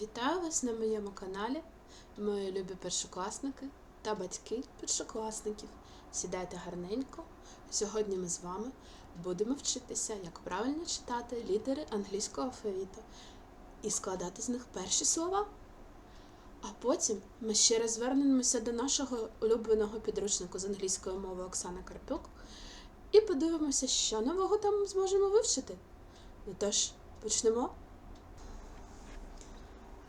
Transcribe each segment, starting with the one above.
Вітаю вас на моєму каналі, мої любі першокласники та батьки першокласників. Сідайте гарненько. Сьогодні ми з вами будемо вчитися, як правильно читати літери англійського алфавіту і складати з них перші слова. А потім ми ще раз звернемося до нашого улюбленого підручнику з англійської мови Оксани Карпюк і подивимося, що нового там зможемо вивчити. Ну тож, почнемо.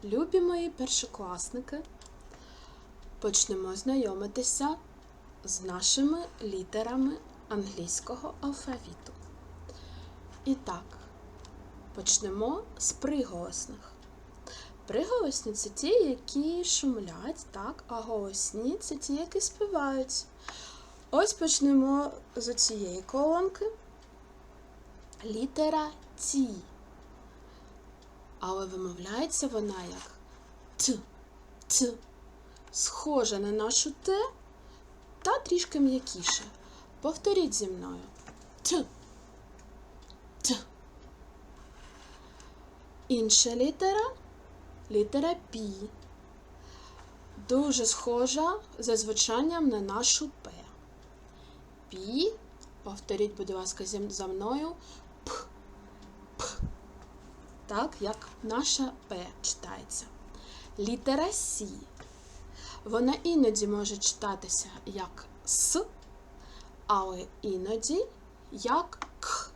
Любі мої першокласники, почнемо знайомитися з нашими літерами англійського алфавіту. І так, почнемо з приголосних. Приголосні це ті, які шумлять, так, а голосні це ті, які співають. Ось почнемо з цієї колонки. Літера Ті але вимовляється вона як Т, Т, схожа на нашу Т та трішки м'якіше. Повторіть зі мною Т, Т. Інша літера літера Пі. Дуже схожа за звучанням на нашу П. Пі. Повторіть, будь ласка, за мною так як наша П читається. Літера Сі. Вона іноді може читатися як С, але іноді як К.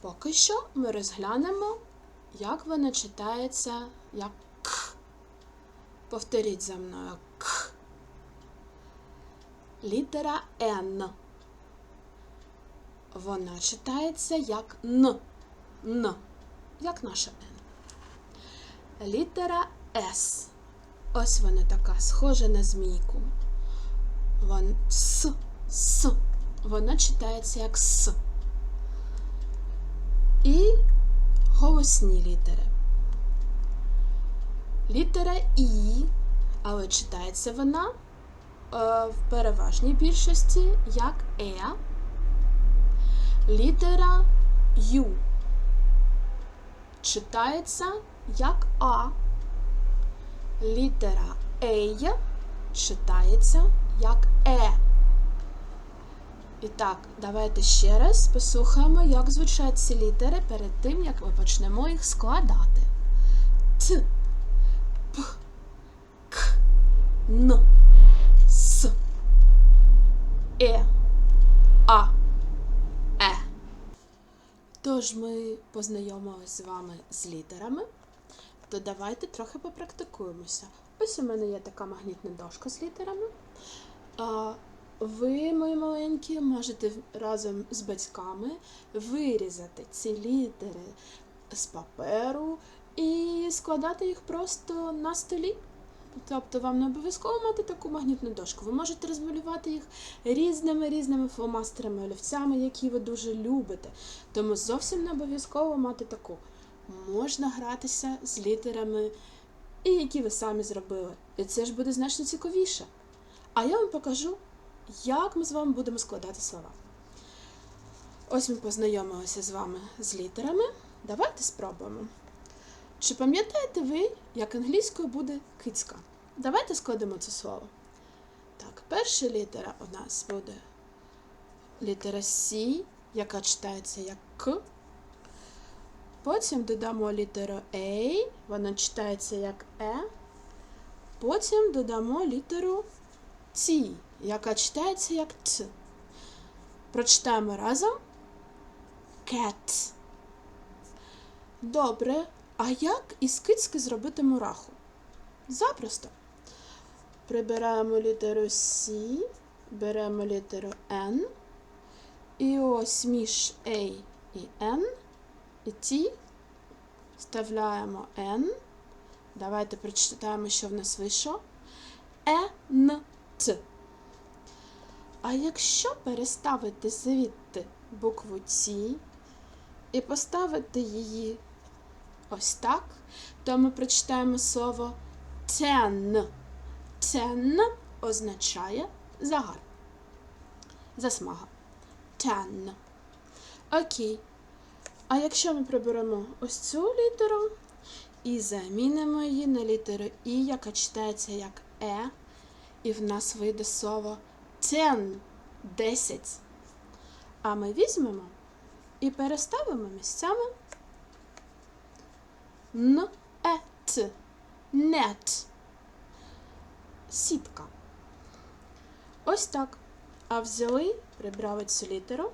Поки що ми розглянемо, як вона читається як К. Повторіть за мною К. Літера Н. Вона читається як Н. Н як наша Н. Літера С. Ось вона така, схожа на змійку. Вон С. С. Вона читається як С. І голосні літери. Літера І, але читається вона е, в переважній більшості як Е. Літера Ю читається як А. Літера Ей читається як Е. І так, давайте ще раз послухаємо, як звучать ці літери перед тим, як ми почнемо їх складати. Т, П, К, Н, С, Е, А, Е. Тож ми познайомилися з вами з літерами, то давайте трохи попрактикуємося. Ось у мене є така магнітна дошка з літерами. Ви, мої маленькі, можете разом з батьками вирізати ці літери з паперу і складати їх просто на столі. Тобто вам не обов'язково мати таку магнітну дошку. Ви можете розмалювати їх різними різними фломастерами, олівцями, які ви дуже любите. Тому зовсім не обов'язково мати таку. Можна гратися з літерами, і які ви самі зробили. І це ж буде значно цікавіше. А я вам покажу, як ми з вами будемо складати слова. Ось ми познайомилися з вами з літерами. Давайте спробуємо. Чи пам'ятаєте ви, як англійською буде кицька? Давайте складемо це слово. Так, перша літера у нас буде літера С, яка читається як К. Потім додамо літеру А, вона читається як Е. Потім додамо літеру Т, яка читається як Т. Прочитаємо разом cat. Добре. А як із кицьки зробити мураху? Запросто. Прибираємо літеру С, беремо літеру N. І ось між A і N і T вставляємо N. Давайте прочитаємо, що в нас вийшло. Е, Н, Т. А якщо переставити звідти букву Т і поставити її ось так, то ми прочитаємо слово ten. Ten означає загар. Засмага. Ten. Окей. А якщо ми приберемо ось цю літеру І замінимо її на літеру І, яка читається як Е. І в нас вийде слово ten – 10. А ми візьмемо і переставимо місцями н, е, т, нет. Сітка. Ось так. А взяли, прибрали цю літеру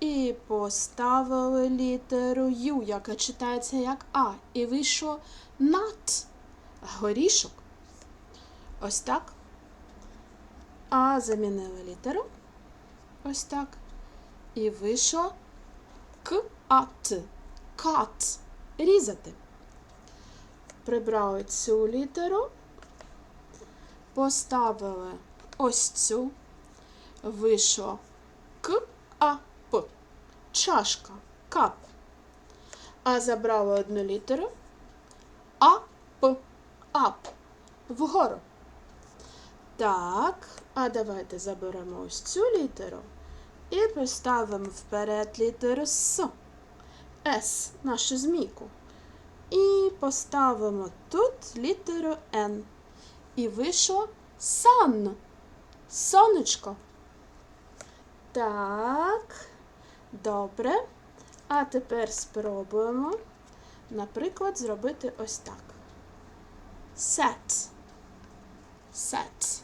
і поставили літеру Ю, яка читається як А. І вийшло нат. Горішок. Ось так. А замінили літеру. Ось так. І вийшло к а т. Кат. Різати. Прибрали цю літеру. Поставили ось цю. Вийшло к а п. Чашка. Кап. А забрали одну літеру. А п. Ап. Вгору. Так, а давайте заберемо ось цю літеру і поставимо вперед літеру С. С, нашу змійку. І поставимо тут літеру Н. І вийшло сан. Сонечко. Так, добре. А тепер спробуємо, наприклад, зробити ось так. Set. Set.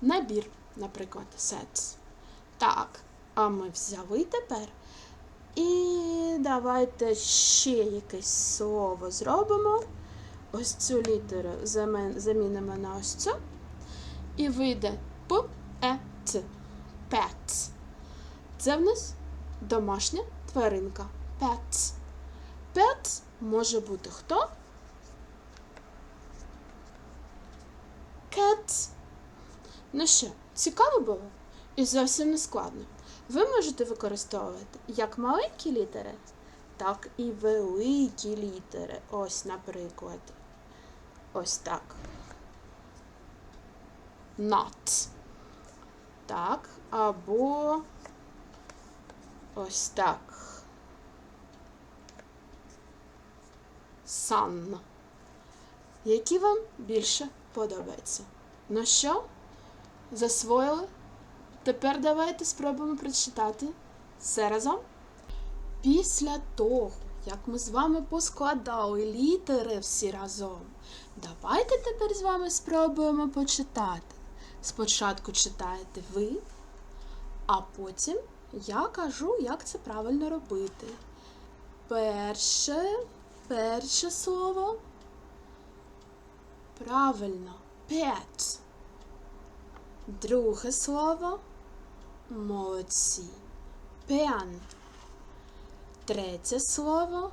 Набір, наприклад, set. Так, а ми взяли тепер. І давайте ще якесь слово зробимо. Ось цю літеру замінимо на ось цю. І вийде п е т Pet. Це в нас домашня тваринка. Pet. Pet може бути хто? Cat. Ну що, цікаво було? І зовсім не складно. Ви можете використовувати як маленькі літери, так і великі літери. Ось, наприклад. Ось так. Not. Так, або ось так. Sun. Які вам більше подобаються? Ну що? Засвоїли? Тепер давайте спробуємо прочитати все разом. Після того, як ми з вами поскладали літери всі разом, давайте тепер з вами спробуємо почитати. Спочатку читаєте ви, а потім я кажу, як це правильно робити. Перше, перше слово. Правильно, pet. Друге слово. Молодці. Pen. Третє слово.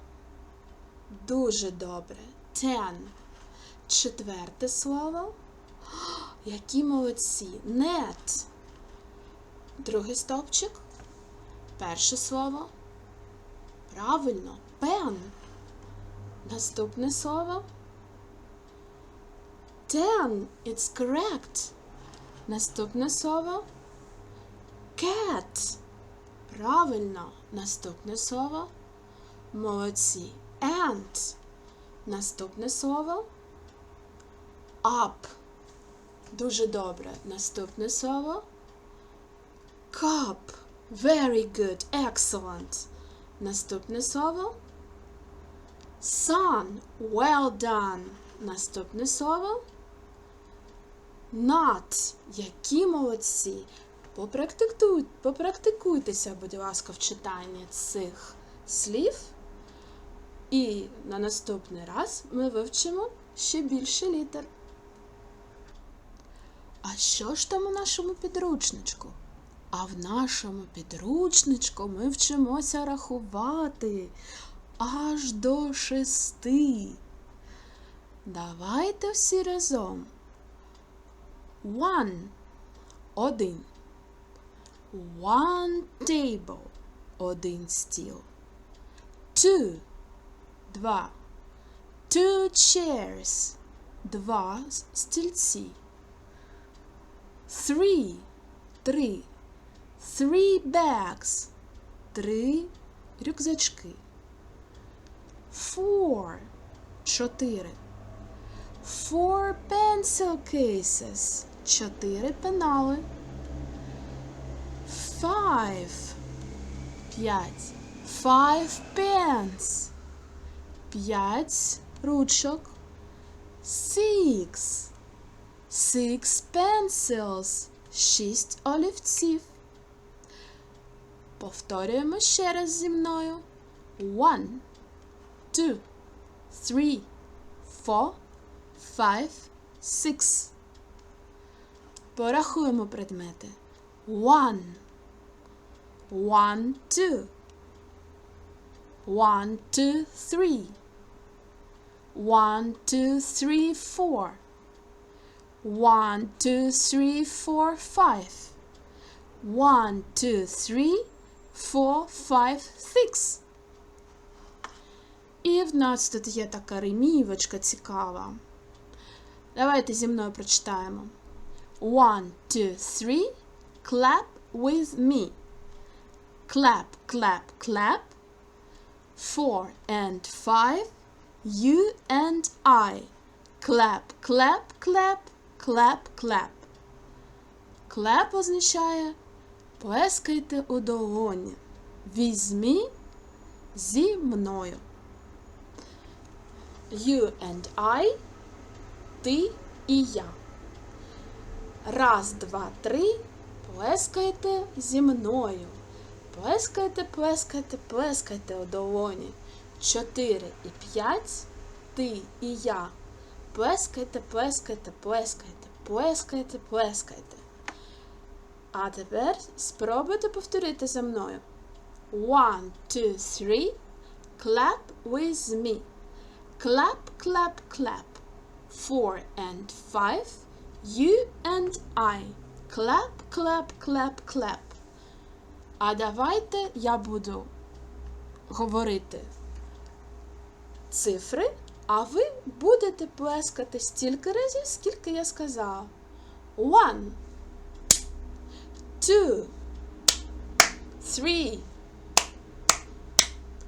Дуже добре. Ten. Четверте слово. Які молодці. Net. Другий стовпчик. Перше слово. Правильно. Pen. Наступне слово. Ten. It's correct. Наступне слово. Cat. Правильно. Наступне слово. Молодці. Ant. Наступне слово. Up. Дуже добре. Наступне слово. Cup. Very good. Excellent. Наступне слово. Sun. Well done. Наступне слово. Not. Які молодці. Попрактикуй, попрактикуйтеся, будь ласка, в читанні цих слів. І на наступний раз ми вивчимо ще більше літер. А що ж там у нашому підручничку? А в нашому підручничку ми вчимося рахувати аж до шести. Давайте всі разом. One. Один. One table. Один стіл. Two. Два. Two chairs. Два с- стільці. Three. Три. Three bags. Три рюкзачки. Four. чотири. Four pencil cases. Чотири пенали. Five. П'ять. Five pens. П'ять ручок. Six. Six pencils. Шість олівців. Повторюємо ще раз зі мною. One, two, three, four, five, six. Порахуємо предмети. One. One, two. One, two, three. One, two, three, four. One, two, three, four, five. One, two, three, four, five, six. І в нас тут є така ремівочка цікава. Давайте зі мною прочитаємо. One, two, three, clap with me. Clap, clap, clap. Four and five, you and I. Clap, clap, clap, clap, clap. Clap означає плескайте у долоні. Візьмі зі мною. You and I ти і я. Раз, два, три. Плескайте зі мною. Плескайте, плескайте, плескайте у долоні. Чотири і п'ять. Ти і я. Плескайте, плескайте, плескайте, плескайте, плескайте. А тепер спробуйте повторити за мною. One, two, three. Clap with me. Clap, clap, clap. Four and five. You and I. Clap, clap, clap, clap. А давайте я буду говорити цифри, а ви будете плескати стільки разів, скільки я сказала. One. Two. Three.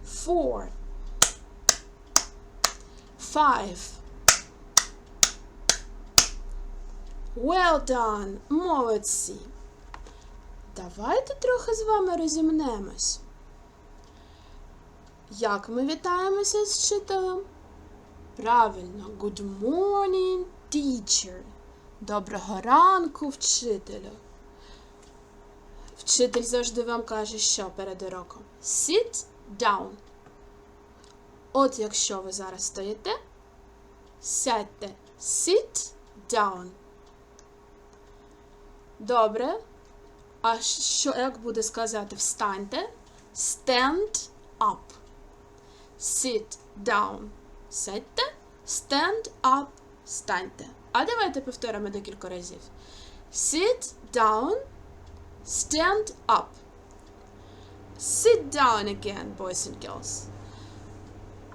Four. Five. Well done! Молодці! Давайте трохи з вами розімнемось. Як ми вітаємося з вчителем? Правильно, good morning, teacher. Доброго ранку, вчителю. Вчитель завжди вам каже, що перед уроком. Sit down. От якщо ви зараз стоїте, сядьте. Sit down. Добре. А що як буде сказати встаньте? Stand up. Sit down. Сядьте. Stand up. Станьте. А давайте повторимо декілька разів. Sit down. Stand up. Sit down again, boys and girls.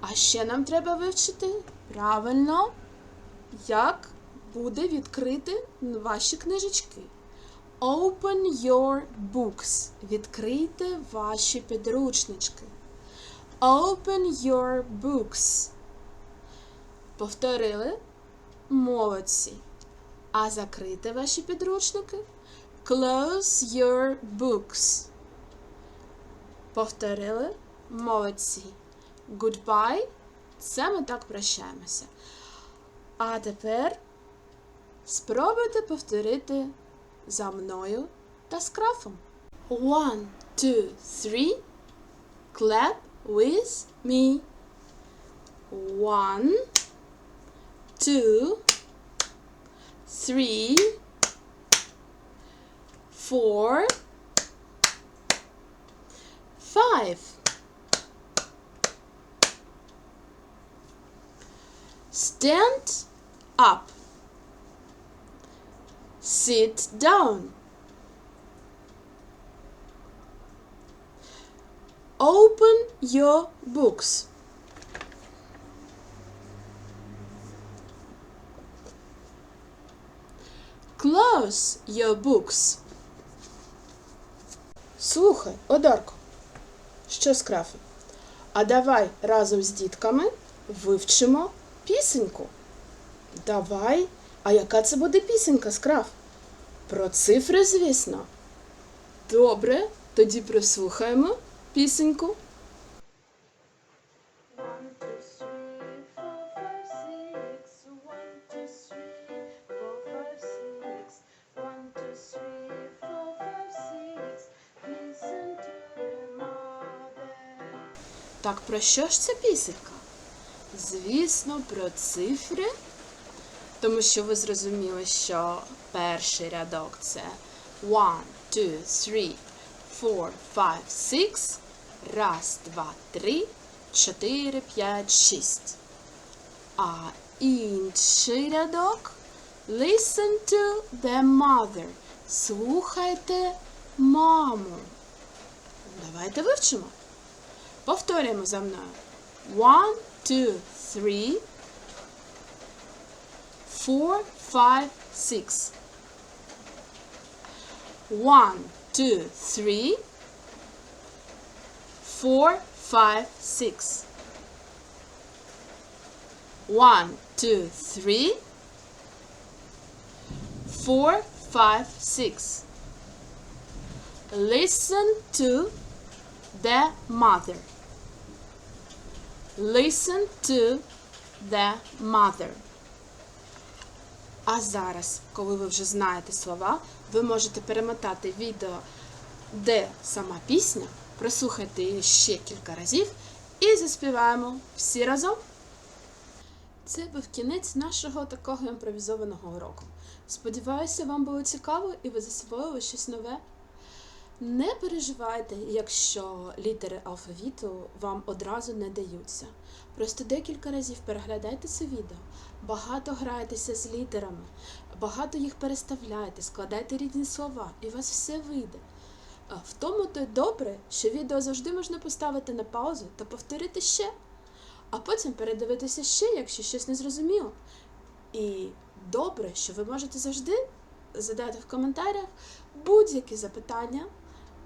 А ще нам треба вивчити правильно, як буде відкрити ваші книжечки. Open your books. Відкрийте ваші підручнички. Open your books. Повторили? Молодці. А закрити ваші підручники? Close your books. Повторили? Молодці. Goodbye. Це ми так прощаємося. А тепер спробуйте повторити за мною та з крафом. One, two, three. Clap with me. One, two, three, four, five. Stand up. Sit down. Open your books. Close your books. Слухай, Одарко, що з крафи? А давай разом з дітками вивчимо пісеньку. Давай. А яка це буде пісенька, скрав? Про цифри, звісно. Добре, тоді прислухаємо пісеньку. Так про що ж ця пісенька? Звісно, про цифри, тому що ви зрозуміли, що перший рядок це one, two, three, four, five, six. Раз, два, три, чотири, п'ять, шість. А інший рядок listen to the mother. Слухайте маму. Давайте вивчимо. Повторюємо за мною. One, two, three, four, five, six. One, two, three, four, five, six. One, two, three, four, five, six. Listen to the mother. Listen to the mother. А зараз, коли ви вже знаєте слова, ви можете перемотати відео, де сама пісня, прослухайте її ще кілька разів і заспіваємо всі разом. Це був кінець нашого такого імпровізованого уроку. Сподіваюся, вам було цікаво і ви засвоїли щось нове. Не переживайте, якщо літери алфавіту вам одразу не даються. Просто декілька разів переглядайте це відео, багато грайтеся з літерами, багато їх переставляйте, складайте різні слова, і у вас все вийде. В тому то й добре, що відео завжди можна поставити на паузу та повторити ще, а потім передивитися ще, якщо щось не зрозуміло. І добре, що ви можете завжди задати в коментарях будь-які запитання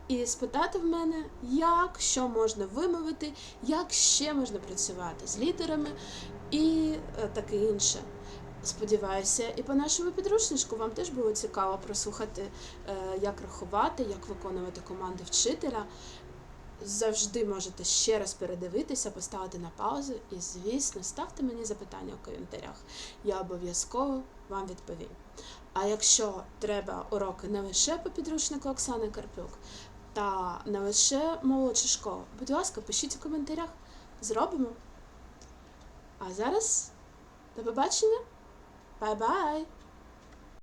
і спитати в мене, як що можна вимовити, як ще можна працювати з літерами і е, таке інше. Сподіваюся, і по нашому підручничку вам теж було цікаво прослухати, е, як рахувати, як виконувати команди вчителя. Завжди можете ще раз передивитися, поставити на паузу і, звісно, ставте мені запитання у коментарях. Я обов'язково вам відповім. А якщо треба уроки не лише по підручнику Оксани Карпюк, та не лише молодша школа, будь ласка, пишіть у коментарях. Зробимо. А зараз до побачення. Бай-бай!